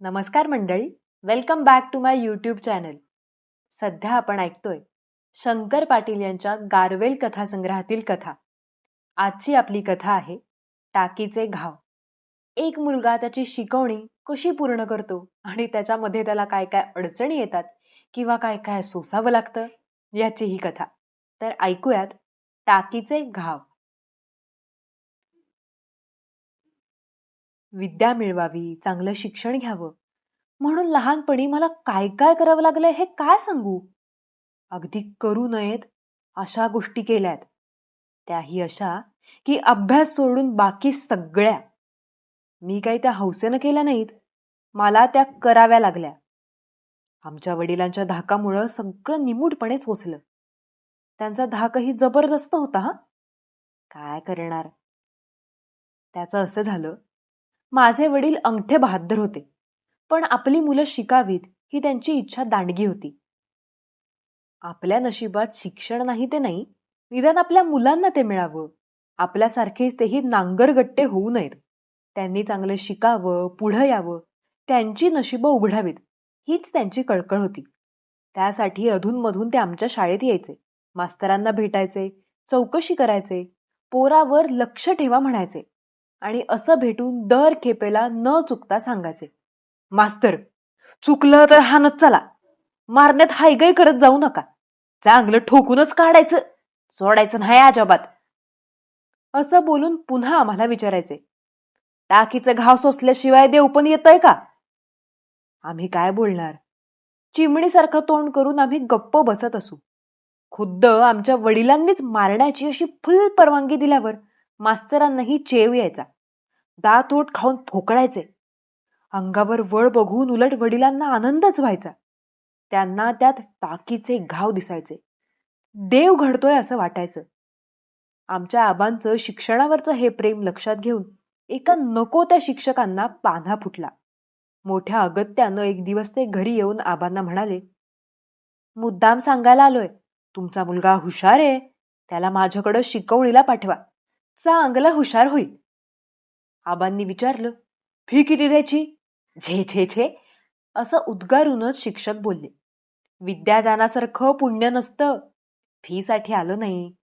नमस्कार मंडळी. Welcome back to my YouTube channel सध्या आपण ऐकतोय शंकर पाटील यांच्या गारवेल कथासंग्रहातील कथा. आजची आपली कथा आहे टाकीचे घाव. एक मुलगा त्याची शिकवणी कशी पूर्ण करतो आणि त्याच्यामध्ये त्याला काय काय अडचणी येतात किंवा काय काय सोसावं लागतं याची ही कथा. तर ऐकूयात टाकीचे घाव. विद्या मिळवावी चांगलं शिक्षण घ्यावं. म्हणून लहानपणी मला काय काय करावं लागलंय हे काय सांगू? अगदी करू नयेत अशा गोष्टी केल्यात. त्याही अशा की अभ्यास सोडून बाकी सगळ्या. मी काही त्या हौसेनं केल्या नाहीत. मला त्या कराव्या लागल्या. आमच्या वडिलांच्या धाकामुळं सगळं निमूटपणे सोसलं. त्यांचा धाकही जबरदस्त होता हा. काय करणार? त्याचं असं झालं माझे वडील अंगठे बहादर होते. पण आपली मुलं शिकावीत ही त्यांची इच्छा दांडगी होती. आपल्या नशिबात शिक्षण नाही ते नाही निदान आपल्या मुलांना ते मिळावं. आपल्यासारखेच तेही नांगरगट्टे होऊ नयेत. त्यांनी चांगलं शिकावं पुढं यावं त्यांची नशिबं उघडावीत हीच त्यांची कळकळ होती. त्यासाठी अधूनमधून ते आमच्या शाळेत यायचे मास्तरांना भेटायचे चौकशी करायचे पोरावर लक्ष ठेवा म्हणायचे. आणि असं भेटून दर खेपेला न चुकता सांगायचे मास्तर चुकलं तर हानत चला. मारण्यात हायगाई करत जाऊ नका. चांगलं ठोकूनच काढायचं. सोडायचं नाही अजाबात. असं बोलून पुन्हा आम्हाला विचारायचे टाकीचं घाव सोसल्याशिवाय देव पण येतंय का? आम्ही काय बोलणार? चिमणीसारखं तोंड करून आम्ही गप्प बसत असू. खुद्द आमच्या वडिलांनीच मारण्याची अशी फुल परवानगी दिल्यावर मास्तरांनाही चेव यायचा. दात ओठ खाऊन फोकळायचे. अंगावर वळ बघून उलट वडिलांना आनंदच व्हायचा. त्यांना त्यात टाकीचे घाव दिसायचे. देव घडतोय असं वाटायचं. आमच्या आबांचं शिक्षणावरचं हे प्रेम लक्षात घेऊन एका नको त्या शिक्षकांना पान्हा फुटला. मोठ्या अगत्यानं एक दिवस ते घरी येऊन आबांना म्हणाले मुद्दाम सांगायला आलोय. तुमचा मुलगा हुशार आहे. त्याला माझ्याकडं शिकवणीला पाठवा. चांगला हुशार होईल. आबांनी विचारलं फी किती द्यायची? झे झे झे असं उद्गारूनच शिक्षक बोलले. विद्यादानासारखं पुण्य नसतं. फीसाठी आलो नाही.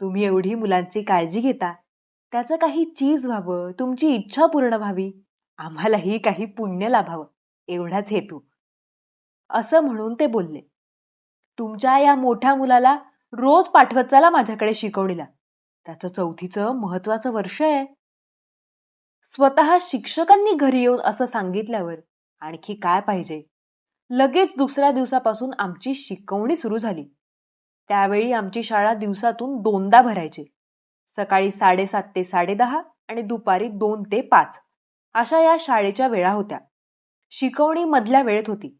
तुम्ही एवढी मुलांची काळजी घेता. त्याचं काही चीज व्हावं तुमची इच्छा पूर्ण व्हावी. आम्हालाही काही पुण्य लाभावं. एवढाच हेतू. असं म्हणून ते बोलले. तुमच्या या मोठ्या मुलाला रोज पाठवत चला माझ्याकडे शिकवणीला. त्याचं चौथीचं महत्वाचं वर्ष आहे. स्वतः शिक्षकांनी घरी येऊन असं सांगितल्यावर आणखी काय पाहिजे? लगेच दुसऱ्या दिवसापासून आमची शिकवणी सुरू झाली. त्यावेळी आमची शाळा दिवसातून दोनदा भरायची. सकाळी साडेसात ते साडेदहा आणि दुपारी दोन ते पाच. अशा या शाळेच्या वेळा होत्या. शिकवणी मधल्या वेळेत होती.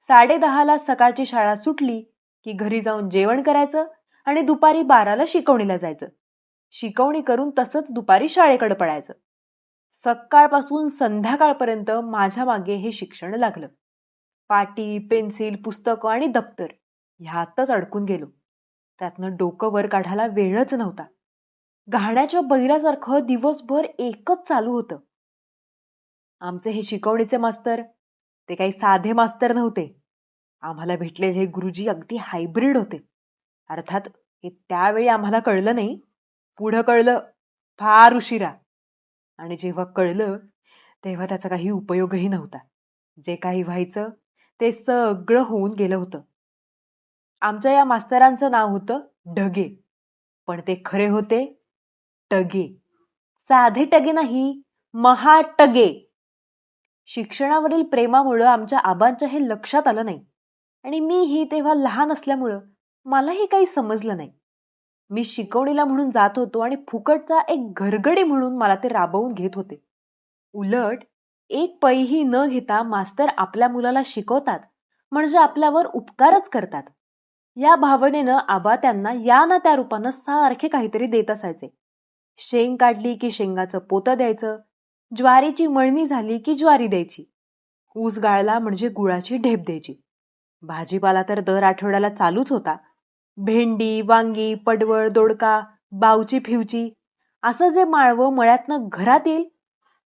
साडेदहाला सकाळची शाळा सुटली की घरी जाऊन जेवण करायचं आणि दुपारी बाराला शिकवणीला जायचं. शिकवणी करून तसंच दुपारी शाळेकडे पडायचं सकाळपासून संध्याकाळपर्यंत माझ्या मागे हे शिक्षण लागलं. पाटी पेन्सिल पुस्तकं आणि दप्तर ह्यातच अडकून गेलो. त्यातनं डोकं वर काढायला वेळच नव्हता. घाण्याच्या बैलासारखं दिवसभर एकच चालू होतं. आमचे हे शिकवणीचे मास्तर ते काही साधे मास्तर नव्हते. आम्हाला भेटलेले हे गुरुजी अगदी हायब्रिड होते. अर्थात हे त्यावेळी आम्हाला कळलं नाही. पुढं कळलं फार उशिरा. आणि जेव्हा कळलं तेव्हा त्याचा काही उपयोगही नव्हता. जे काही व्हायचं ते सगळं होऊन गेलं होतं. आमच्या या मास्तरांचं नाव होतं ढगे पण ते खरे होते टगे. साधे टगे नाही महाटगे. शिक्षणावरील प्रेमामुळं आमच्या आबांच्या हे लक्षात आलं नाही. आणि मीही तेव्हा लहान असल्यामुळं मलाही काही समजलं नाही. मी शिकवणीला म्हणून जात होतो आणि फुकटचा एक घरगडी म्हणून मला ते राबवून घेत होते. उलट एक पैही न घेता मास्तर आपल्या मुलाला शिकवतात म्हणजे आपल्यावर उपकारच करतात. या भावनेनं आबा त्यांना या ना त्या रूपानं सारखे काहीतरी देत असायचे. शेंग काढली की शेंगाचं पोतं द्यायचं ज्वारीची मळणी झाली की ज्वारी द्यायची ऊस गाळला म्हणजे गुळाची ढेप द्यायची. भाजीपाला तर दर आठवड्याला चालूच होता भेंडी वांगी पडवळ दोडका बावची फिवची असं जे माळवं मळ्यातनं घरात येईल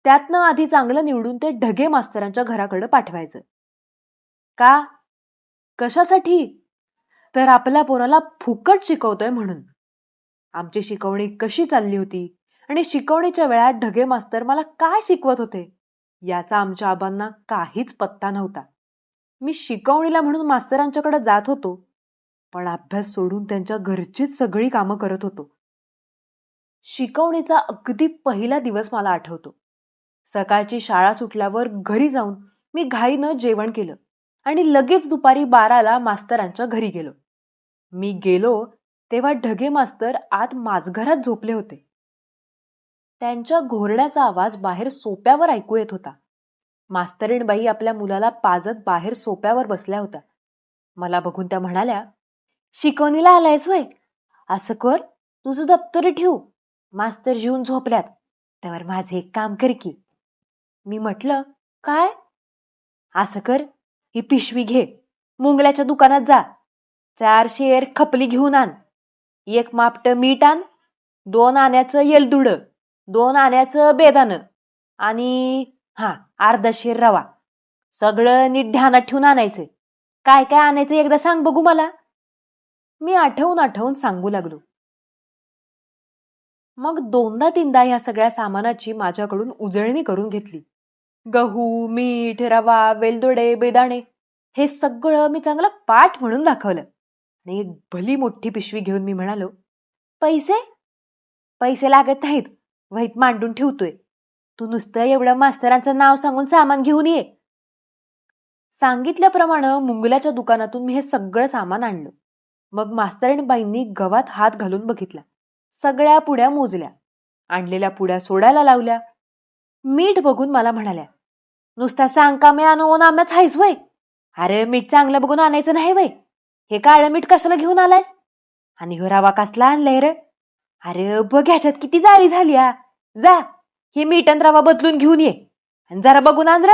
त्यातनं आधी चांगलं निवडून ते ढगे मास्तरांच्या घराकडे पाठवायचं. का? कशासाठी? तर आपल्या पोराला फुकट शिकवतोय म्हणून. आमची शिकवणी कशी चालली होती आणि शिकवणीच्या वेळात ढगे मास्तर मला काय शिकवत होते याचा आमच्या आबांना काहीच पत्ता नव्हता. मी शिकवणीला म्हणून मास्तरांच्याकडे जात होतो पण अभ्यास सोडून त्यांच्या घरचीच सगळी कामं करत होतो. शिकवणीचा अगदी पहिला दिवस मला आठवतो. सकाळची शाळा सुटल्यावर घरी जाऊन मी घाईनं जेवण केलं आणि लगेच दुपारी बाराला मास्तरांच्या घरी गेलो. मी गेलो तेव्हा ढगे मास्तर आत माझघरात झोपले होते. त्यांच्या घोरण्याचा आवाज बाहेर सोप्यावर ऐकू येत होता. मास्तरीणबाई आपल्या मुलाला पाजत बाहेर सोप्यावर बसल्या होत्या. मला बघून त्या म्हणाल्या शिकवणीला आलायस वय असं कर तुझं दप्तर ठेवू. मास्तर जीवन झोपल्यात. त्यावर माझे एक काम कर की मी म्हटलं काय? असं कर ही पिशवी घे. मुंगल्याच्या दुकानात जा. चार शेर खपली घेऊन आण. एक मापट मीठ आण. दोन आण्याचं येलदुड. दोन आण्याचं बेदानं आणि हां अर्धा शेर रवा. सगळं नीट ध्यानात ठेवून आणायचं. काय काय आणायचं एकदा सांग बघू मला. मी आठवून आठवून सांगू लागलो. मग दोनदा तीनदा ह्या सगळ्या सामानाची माझ्याकडून उजळणी करून घेतली. गहू मीठ रवा वेलदोडे बेदाणे हे सगळं मी चांगलं पाठ म्हणून दाखवलं. आणि एक भली मोठी पिशवी घेऊन मी म्हणालो पैसे? पैसे लागत नाहीत. वहीत मांडून ठेवतोय. तू नुसतं एवढं मास्तरांचं नाव सांगून सामान घेऊन ये. सांगितल्याप्रमाणे मुंगल्याच्या दुकानातून मी हे सगळं सामान आणलं. मग मास्तरणीबाईंनी गवात हात घालून बघितला. सगळ्या पुड्या मोजल्या. आणलेल्या पुड्या सोडायला लावल्या. मीठ बघून मला म्हणाल्या नुसता सांग का मी आणून आम्याच हायस वय. अरे मीठ चांगलं बघून आणायचं नाही वय. हे काळं मीठ कशाला घेऊन आलायस? आणि हो रवा कसला आणलाय रे? अरे बघ ह्याच्यात किती जाळी झाली आ. जा हे मीठ आणि रवा बदलून घेऊन ये. आणि जरा बघून आण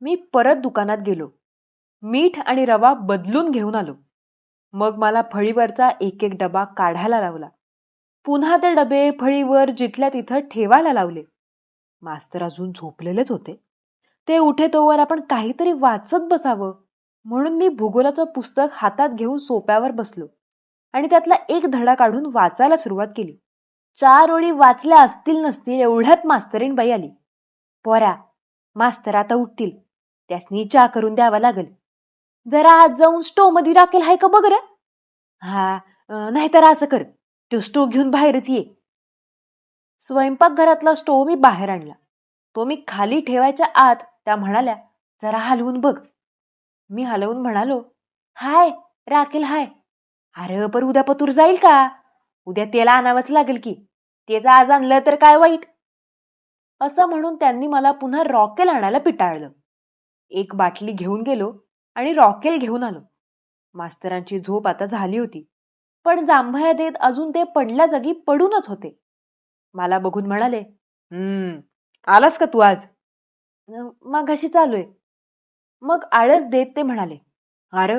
मी परत दुकानात गेलो. मीठ आणि रवा बदलून घेऊन आलो. मग मला फळीवरचा एक एक डबा काढायला लावला. पुन्हा ते डबे फळीवर जिथल्या तिथं ठेवायला लावले. मास्तर अजून झोपलेलेच होते. ते उठे तोवर आपण काहीतरी वाचत बसावं म्हणून मी भूगोलाचं पुस्तक हातात घेऊन सोप्यावर बसलो आणि त्यातला एक धडा काढून वाचायला सुरुवात केली. चार ओळी वाचल्या असतील नसतील एवढ्यात मास्तरीण बाई आली. पोऱ्या मास्तर आता उठतील. त्यासनी चहा करून द्यावा लागेल. जरा आज जाऊन स्टोवमध्ये राखेल हाय का बघ र? हा नाहीतर असं कर तो स्टोव घेऊन बाहेरच ये. स्वयंपाकघरातला स्टोव मी बाहेर आणला. तो मी खाली ठेवायच्या आत त्या म्हणाल्या जरा हलवून बघ. मी हलवून म्हणालो हाय राखेल हाय. अरे पर उद्या पतूर जाईल का? उद्या त्याला आणावंच लागेल की. त्याचं आज आणलं तर काय वाईट? असं म्हणून त्यांनी मला पुन्हा रॉकेल आणायला पिटाळलं. एक बाटली घेऊन गेलो आणि रॉकेल घेऊन आलो. मास्तरांची झोप आता झाली होती पण जांभया देत अजून ते पडल्या जागी पडूनच होते. मला बघून म्हणाले हम्म आलास का तू आज? मग अशी चालू आहे. मग आळस देत ते म्हणाले अरे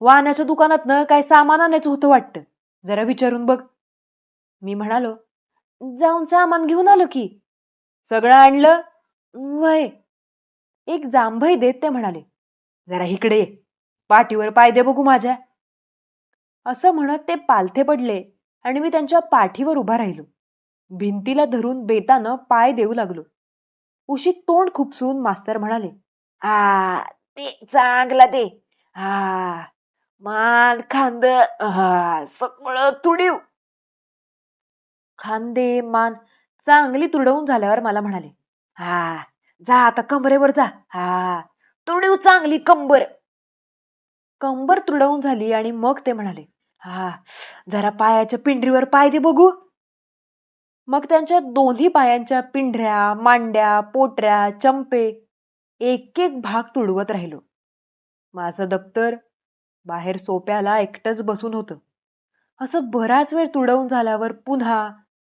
वाहनाच्या दुकानात न काय सामान आणायचं होतं वाटतं? जरा विचारून बघ. मी म्हणालो जाऊन सामान घेऊन आलो की. सगळं आणलं? वय एक जांभई देत ते म्हणाले जरा इकडे पाठीवर पाय दे बघू माझ्या. असं म्हणत ते पालथे पडले आणि मी त्यांच्या पाठीवर उभा राहिलो. भिंतीला धरून बेतानं पाय देऊ लागलो. उशी तोंड खुपसून मास्तर म्हणाले आ ते चांगला दे. हा मान खांद हा सगळं तुडीव. खांदे मान चांगली तुडवून झाल्यावर मला म्हणाले हा जा आता कमरेवर जा. हा तुडव चांगली कंबर. कंबर तुडवून झाली आणि मग ते म्हणाले हा जरा पायाच्या पिंढरीवर पाय दे बघू. मग त्यांच्या दोन्ही पायांच्या पिंढऱ्या मांड्या पोटऱ्या चंपे एक एक भाग तुडवत राहिलो. माझं दप्तर बाहेर सोप्याला एकटंच बसून होतं. असं बराच वेळ तुडवून झाल्यावर पुन्हा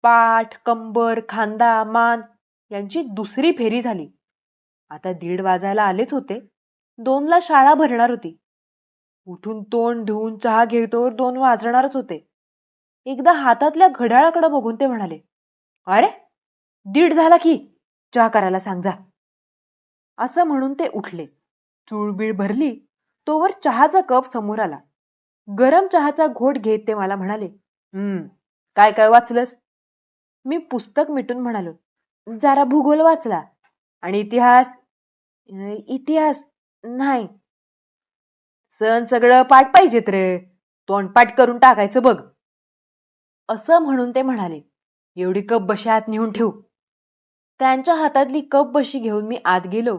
पाठ कंबर खांदा मान यांची दुसरी फेरी झाली. आता दीड वाजायला आलेच होते. दोनला शाळा भरणार होती. उठून तोंड धुवून चहा घेतोवर दोन वाजणारच होते. एकदा हातातल्या घड्याळाकडे बघून ते म्हणाले अरे दीड झाला की चहा करायला सांग जा. असं म्हणून ते उठले. चुळबीळ भरली तोवर चहाचा कप समोर आला. गरम चहाचा घोट घेत ते मला म्हणाले हम्म काय काय वाचलंस? मी पुस्तक मिटून म्हणालो जरा भूगोल वाचला. आणि इतिहास इतिहास नाही. सण सगळं पाठ पाहिजेत रे. तोंडपाठ करून टाकायचं बघ. असं म्हणून ते म्हणाले एवढी कप बशी आत नेऊन ठेवू. त्यांच्या हातातली कप बशी घेऊन मी आत गेलो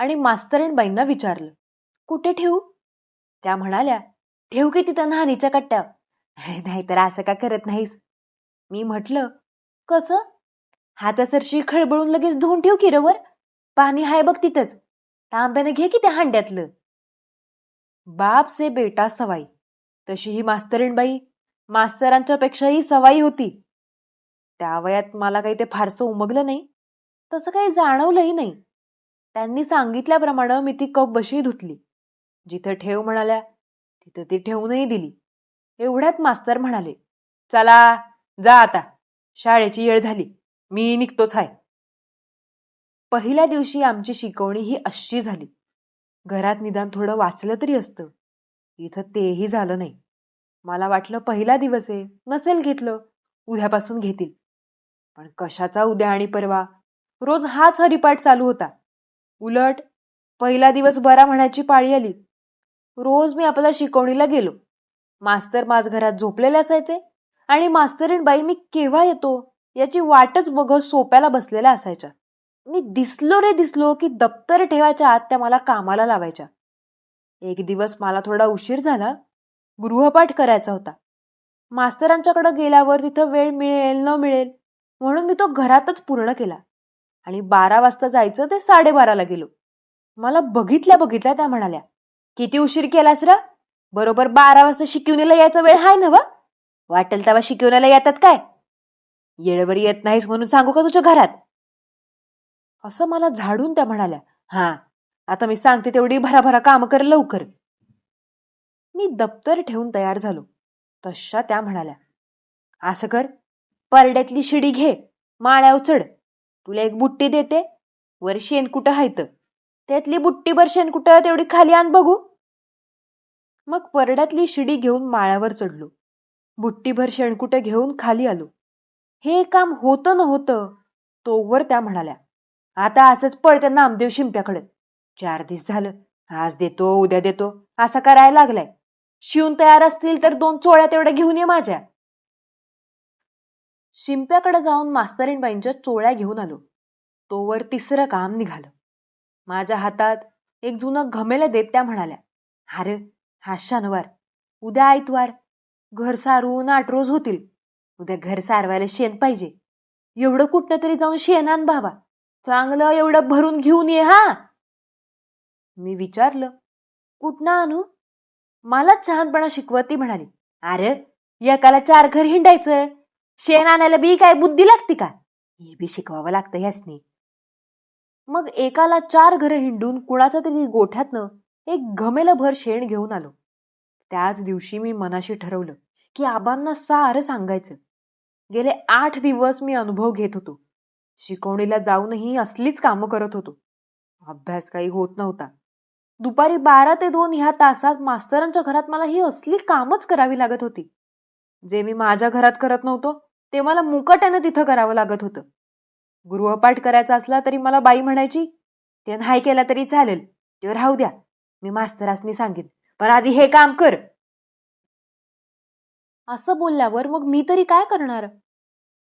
आणि मास्तरणबाईंना विचारलं कुठे ठेवू? त्या म्हणाल्या ठेव की तिथं नानीच्या नाही नाहीतर असं का करत नाहीस? मी म्हटलं कसं? हातासरशी खळबळून लगेच धुवून ठेव किरवर पाणी हाय बघ तिथंच. तांब्यानं घे की त्या हांड्यातलं. बाप से बेटा सवाई. तशी ही मास्तरीणबाई. मास्तरांच्या पेक्षाही सवाई होती. त्या वयात मला काही ते फारसं उमगलं नाही. तसं काही जाणवलंही नाही. त्यांनी सांगितल्याप्रमाणे मी ती कप बशी धुतली. जिथं ठेव म्हणाल्या तिथं ती ठेवूनही दिली. एवढ्यात मास्तर म्हणाले चला जा आता. शाळेची येळ झाली. मी निघतोच आहे पहिल्या दिवशी आमची शिकवणी ही अशी झाली. घरात निदान थोडं वाचलं तरी असतं. इथं तेही झालं नाही. मला वाटलं पहिला दिवस आहे. नसेल घेतलं उद्यापासून घेतील. पण कशाचा उद्या आणि परवा? रोज हाच हरिपाठ चालू होता. उलट पहिला दिवस बरा म्हणायची पाळी आली. रोज मी आपल्या शिकवणीला गेलो. मास्तर माझ घरात झोपलेले असायचे आणि मास्तरीण बाई मी केव्हा येतो याची वाटच बघत सोप्याला बसलेल्या असायच्या. मी दिसलो रे दिसलो की दप्तर ठेवायच्या आत त्या मला कामाला लावायच्या. एक दिवस मला थोडा उशीर झाला. गृहपाठ करायचा होता. मास्तरांच्याकडं गेल्यावर तिथं वेळ मिळेल न मिळेल म्हणून मी तो घरातच पूर्ण केला. आणि बारा वाजता जायचं ते साडेबाराला गेलो. मला बघितल्या बघितल्या त्या म्हणाल्या किती उशीर केलास र? बरोबर बारा वाजता शिकवणीला यायचा वेळ आहे ना वा वाटेल तेव्हा शिकवण्याला येतात काय? येळेवर येत नाहीस म्हणून सांगू का तुझ्या घरात? असं मला झाडून त्या म्हणाल्या हा आता मी सांगते तेवढी भराभरा काम कर लवकर. मी दप्तर ठेवून तयार झालो. तशा त्या म्हणाल्या असं कर परड्यातली शिडी घे माळ्याव चढ तुला एक बुट्टी देते वर शेणकुटं हायत त्यातली बुट्टीभर शेणकुटं तेवढी खाली आण बघू. मग परड्यातली शिडी घेऊन माळ्यावर चढलो. बुट्टीभर शेणकुटं घेऊन खाली आलो. हे काम होतं न होतं तोवर त्या म्हणाल्या आता असंच पळते नामदेव शिंप्याकडे. चार दिवस झालं. आज देतो उद्या देतो. असा करायला लागलाय. शिवून तयार असतील तर दोन चोळ्या तेवढ्या घेऊन ये माझ्या. शिंप्याकडे जाऊन मास्तरीणबाईंच्या चोळ्या घेऊन आलो. तोवर तिसरं काम निघालं. माझ्या हातात एक जुनं घमेलं देत त्या म्हणाल्या अरे हा शनिवार. उद्या आयतवार. घर सारून आठ रोज होतील. उद्या घर सारवायला शेण पाहिजे. एवढं कुठनं तरी जाऊन शेण आण बाबा. चांगलं एवढं भरून घेऊन ये हा. मी विचारलं कुठनं आणू? मला छानपणा शिकवत ती म्हणाली. अरे एकाला चार घर हिंडायचं. शेण आणायला बी काय बुद्धी लागते का? हे बी शिकवावं लागतं ह्यासनी. मग एकाला चार घरं हिंडून कुणाच्या तरी गोठ्यातनं एक घमेलं भर शेण घेऊन आलो. त्याच दिवशी मी मनाशी ठरवलं की आबांना सारं सांगायचं. गेले आठ दिवस मी अनुभव घेत होतो. शिकवणीला जाऊनही असलीच कामं करत होतो. अभ्यास काही होत नव्हता. दुपारी बारा ते दोन ह्या तासात मास्तरांच्या घरात मला ही असली कामच करावी लागत होती. जे मी माझ्या घरात करत नव्हतो ते मला मुकाट्यानं तिथं करावं लागत होतं. गृहपाठ करायचा असला तरी मला बाई म्हणायची ते नाही केला तरी चालेल ते राहू द्या मी मास्तरासनी सांगेन पण आधी हे काम कर. असं बोलल्यावर मग मी तरी काय करणार?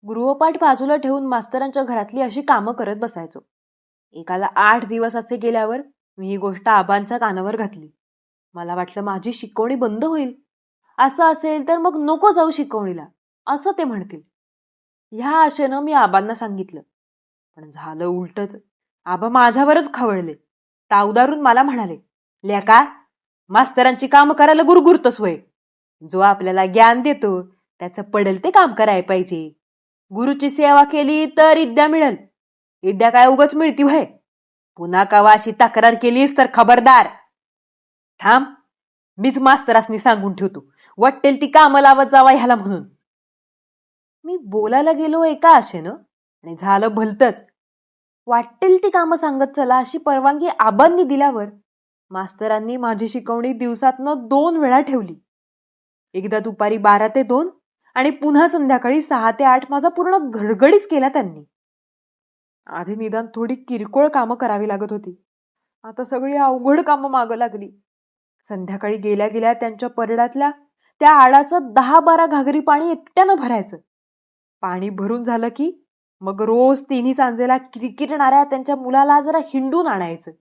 गृहपाठ बाजूला ठेवून मास्तरांच्या घरातली अशी कामं करत बसायचो. एकाला आठ दिवस असे गेल्यावर मी ही गोष्ट आबांच्या कानावर घातली. मला वाटलं माझी शिकवणी बंद होईल. असं असेल तर मग नको जाऊ शिकवणीला असं ते म्हणतील. ह्या आशेनं मी आबांना सांगितलं. पण झालं उलटच. आबा माझ्यावरच खवळले. तावदारून मला म्हणाले लेका मास्तरांची कामं करायला गुरगुरतस वय. जो आपल्याला ज्ञान देतो त्याचं पडेल ते काम करायला पाहिजे. गुरुची सेवा केली तर इद्या मिळेल. इद्या काय उगच मिळती व्हय? पुन्हा कवा अशी तक्रार केलीस तर खबरदार. थांब मीच मास्तरासनी सांगून ठेवतो. वाटेल ती कामं लावत जावा ह्याला म्हणून. मी बोलायला गेलो एका आशेनं आणि झालं भलतच. वाटेल ती कामं सांगत चला अशी परवानगी आबांनी दिल्यावर मास्तरांनी माझी शिकवणी दिवसातनं दोन वेळा ठेवली. एकदा दुपारी बारा ते दोन आणि पुन्हा संध्याकाळी सहा ते आठ माझा पूर्ण घडघडीच केला त्यांनी. आधी निदान थोडी किरकोळ कामं करावी लागत होती. आता सगळी अवघड कामं मागं लागली. संध्याकाळी गेल्या गेल्या त्यांच्या परड्यातल्या त्या आडाचं दहा बारा घागरी पाणी एकट्यानं भरायचं. पाणी भरून झालं की मग रोज तिन्ही सांजेला किरकिरणाऱ्या त्यांच्या मुलाला जरा हिंडून आणायचं.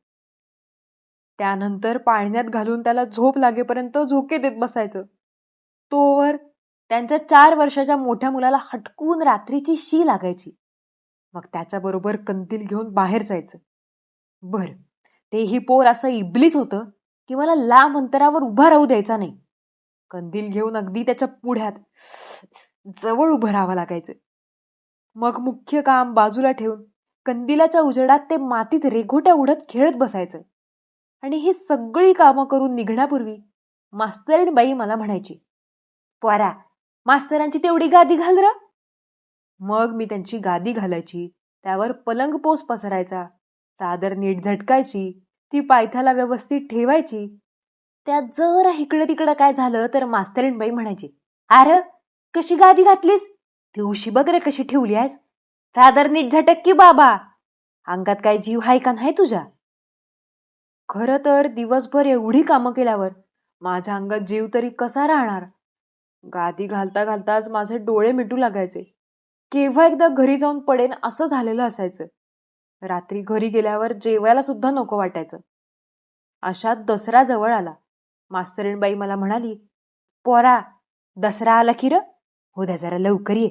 त्यानंतर पाळण्यात घालून त्याला झोप लागेपर्यंत झोके देत बसायचं. तोवर त्यांच्या चार वर्षाच्या मोठ्या मुलाला हटकून रात्रीची शी लागायची. मग त्याच्याबरोबर कंदील घेऊन बाहेर जायचं. बर तेही पोर असं इबलीच होतं की मला लांब अंतरावर उभा राहू द्यायचा नाही. कंदील घेऊन अगदी त्याच्या पुढ्यात जवळ उभं राहावं लागायचं. मग मुख्य काम बाजूला ठेवून कंदिलाच्या उजेडात ते मातीत रेघोट्या उडत खेळत बसायचं. आणि ही सगळी कामं करून निघण्यापूर्वी मास्तरीण बाई मला म्हणायची पोरा मास्तरांची तेवढी गादी घाल र. मग मी त्यांची गादी घालायची त्यावर पलंग पोस पसरायचा चादर नीट झटकायची ती पायथ्याला व्यवस्थित ठेवायची. त्यात जरा इकडं तिकडं काय झालं तर मास्तरीण बाई म्हणायची अरे कशी गादी घातलीस? ती उशी बघ रे कशी ठेवली आहेस. चादर नीट झटक की बाबा. अंगात काय जीव हाय का नाही तुझ्या खरं तर दिवसभर एवढी कामं केल्यावर माझ्या अंगात जीव तरी कसा राहणार? गादी घालता घालताच माझे डोळे मिटू लागायचे. केव्हा एकदा घरी जाऊन पडेन असं झालेलं असायचं. रात्री घरी गेल्यावर जेवायला सुद्धा नको वाटायचं. अशात दसरा जवळ आला. मास्तरीणबाई मला म्हणाली पोरा दसरा आला की र? हो द्या जरा लवकर ये.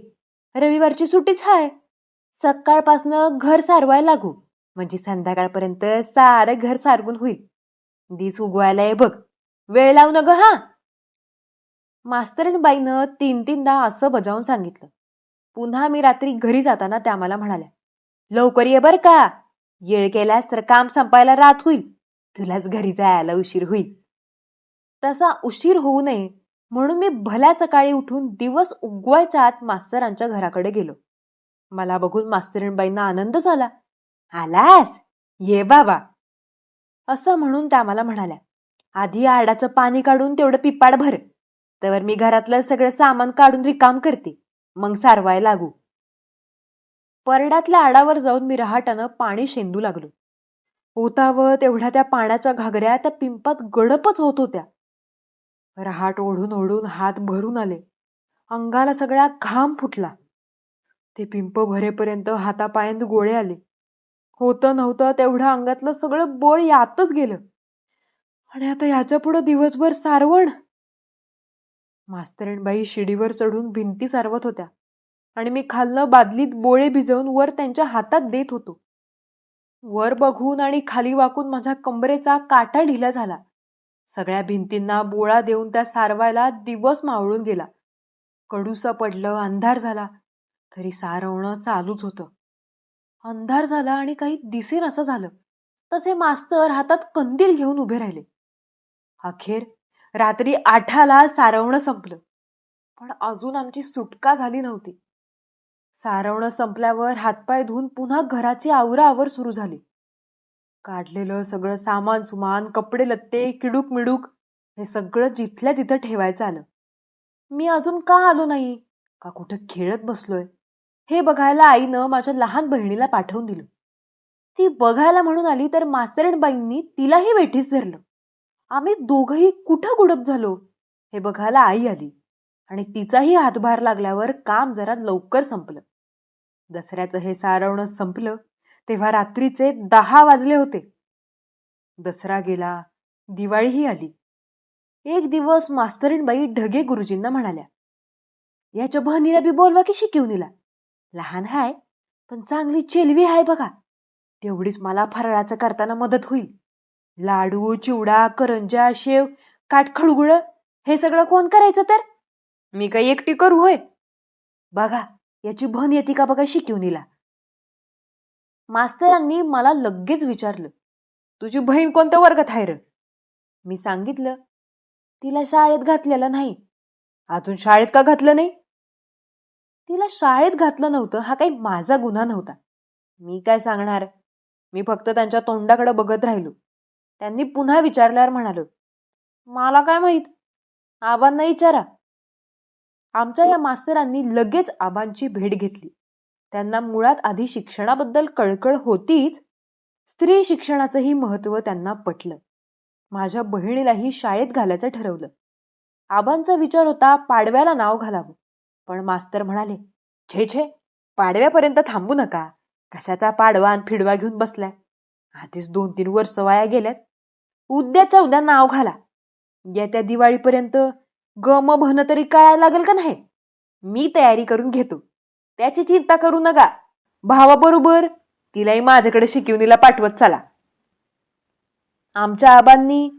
रविवारची सुट्टीच हाय. सकाळपासनं घर सारवायला लागू. म्हणजे संध्याकाळपर्यंत सारं घर सारवून होईल. दिस उगवायला ये बघ. वेळ लावू न ग हां? मास्तरणबाईनं तीन तीनदा असं बजावून सांगितलं. पुन्हा मी रात्री घरी जाताना त्या मला म्हणाल्या लवकर ये बर का. येळ केल्यास तर काम संपायला रात होईल. तुलाच घरी जायला उशीर होईल. तसा उशीर होऊ नये म्हणून मी भल्या सकाळी उठून दिवस उगवायच्या आत मास्तरांच्या घराकडे गेलो. मला बघून मास्तरणबाईंना आनंद झाला. आलास? ये बाबा. असं म्हणून त्या मला म्हणाल्या आधी आडाचं पाणी काढून तेवढं पिपाड भर. तर मी घरातलं सगळं सामान काढून रिकाम करते. मग सारवाय लागू. परड्यातल्या आडावर जाऊन मी रहाटानं पाणी शेंदू लागलो. होता व तेवढ्या त्या पाण्याच्या घागऱ्या त्या पिंपात गडपच होत होत्या. रहाट ओढून ओढून हात भरून आले. अंगाला सगळा घाम फुटला. ते पिंप भरेपर्यंत हातापायांत गोळे आले. होतं नव्हतं तेवढं अंगातलं सगळं बळ यातच गेलं. आणि आता याच्या पुढं दिवसभर सारवण. मास्तरीणबाई शिडीवर चढून भिंती सारवत होत्या आणि मी खालनं बादलीत बोळे भिजवून वर त्यांच्या हातात देत होतो. वर बघून आणि खाली वाकून माझ्या कंबरेचा काटा ढिला झाला. सगळ्या भिंतींना बोळा देऊन त्या सारवायला दिवस मावळून गेला. कडूसा पडलं अंधार झाला. तरी सारवणं चालूच होतं. अंधार झाला आणि काही दिसेन असं झालं. तसे मास्तर हातात कंदील घेऊन उभे राहिले. अखेर रात्री आठाला सारवणं संपलं. पण अजून आमची सुटका झाली नव्हती. सारवणं संपल्यावर हातपाय धुवून पुन्हा घराची आवराआवर सुरू झाली. काढलेलं सगळं सामान सुमान कपडे लत्ते किडूक मिडूक हे सगळं जिथल्या तिथं ठेवायचं आलं. मी अजून का आलो नाही? का कुठं खेळत बसलोय? हे बघायला आईनं माझ्या लहान बहिणीला पाठवून दिलं. ती बघायला म्हणून आली तर मास्तरणबाईंनी तिलाही वेठीस धरलं. आम्ही दोघंही कुठं गुडप झालो? हे बघायला आई आली आणि तिचाही हातभार लागल्यावर काम जरा लवकर संपलं. दसऱ्याचं हे सारवणं संपलं तेव्हा रात्रीचे दहा वाजले होते. दसरा गेला दिवाळीही आली. एक दिवस मास्तरीणबाई ढगे गुरुजींना म्हणाल्या याच्या बहिणीला बी बोलवा की शिकवणीला. लहान हाय पण चांगली चेलवी हाय बघा. तेवढीच मला फराळाचं करताना मदत होईल. लाडू चिवडा करंजा शेव काठखडुगळ हे सगळं कोण करायचं तर? मी काही एकटी करू होय. बघा याची भन येते का बघा शिकवणीला. मास्तरांनी मला लगेच विचारलं तुझी बहीण कोणत्या वर्गात आहे र? मी सांगितलं तिला शाळेत घातलेलं नाही. अजून शाळेत का घातलं नाही? तिला शाळेत घातलं नव्हतं हा काही माझा गुन्हा नव्हता. मी काय सांगणार? मी फक्त त्यांच्या तोंडाकडे बघत राहिलो. त्यांनी पुन्हा विचारल्यावर म्हणालो मला काय माहीत? आबांना विचारा. आमच्या या मास्तरांनी लगेच आबांची भेट घेतली. त्यांना मुळात आधी शिक्षणाबद्दल कळकळ होतीच स्त्री शिक्षणाचंही महत्त्व त्यांना पटलं. माझ्या बहिणीलाही शाळेत घालायचं ठरवलं. आबांचा विचार होता पाडव्याला नाव घालावं. पण मास्तर म्हणाले छे छे पाडव्यापर्यंत थांबू नका. कशाचा पाडवा आणि फिडवा घेऊन बसलाय? आधीच दोन तीन वर्ष वाया गेल्यात. उद्याच्या उद्या नाव घाला. येत्या दिवाळीपर्यंत गम भन तरी कळायला लागेल का नाही? मी तयारी करून घेतो. त्याची चिंता करू नका. भावाबरोबर तिलाही माझ्याकडे शिकवणीला पाठवत चला. आमच्या आबांनी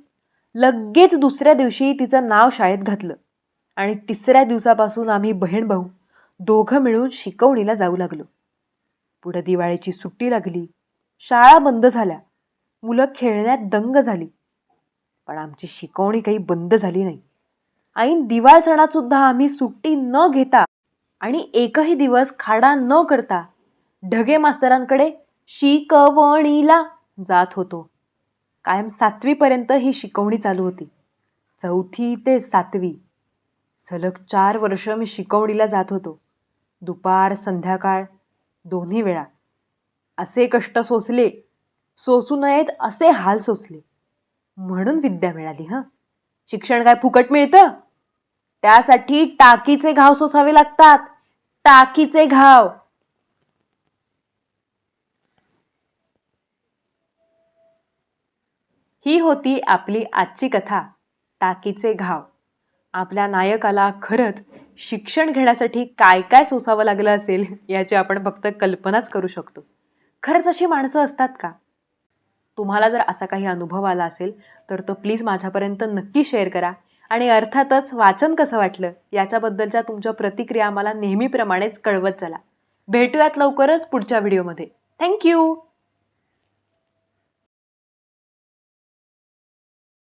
लगेच दुसऱ्या दिवशी तिचं नाव शाळेत घातलं. आणि तिसऱ्या दिवसापासून आम्ही बहीण भाऊ दोघं मिळून शिकवणीला जाऊ लागलो. पुढं दिवाळीची सुट्टी लागली. शाळा बंद झाल्या. मुलं खेळण्यात दंग झाली. पण आमची शिकवणी काही बंद झाली नाही. ऐन दिवाळ सणात सुद्धा आम्ही सुट्टी न घेता आणि एकही दिवस खाडा न करता ढगे मास्तरांकडे शिकवणीला जात होतो. कायम सातवीपर्यंत ही शिकवणी चालू होती. चौथी ते सातवी. सलग चार वर्ष मी शिकवणीला जात होतो. दुपार संध्याकाळ दोन्ही वेळा. असे कष्ट सोसले सोसू नयेत असे हाल सोसले. म्हणून विद्या मिळाली हं. शिक्षण काय फुकट मिळतं? त्यासाठी टाकीचे घाव सोसावे लागतात. टाकीचे घाव. ही होती आपली आजची कथा टाकीचे घाव. आपल्या नायकाला खरंच शिक्षण घेण्यासाठी काय काय सोसावं लागलं असेल याची आपण फक्त कल्पनाच करू शकतो. खरंच अशी माणसं असतात का? तुम्हाला जर असा काही अनुभव आला असेल तर तो प्लीज माझ्यापर्यंत नक्की शेअर करा. आणि अर्थातच वाचन कसं वाटलं याच्याबद्दलच्या तुमच्या प्रतिक्रिया मला नेहमीप्रमाणेच कळवत चला. भेटूयात लवकरच पुढच्या व्हिडिओमध्ये थँक्यू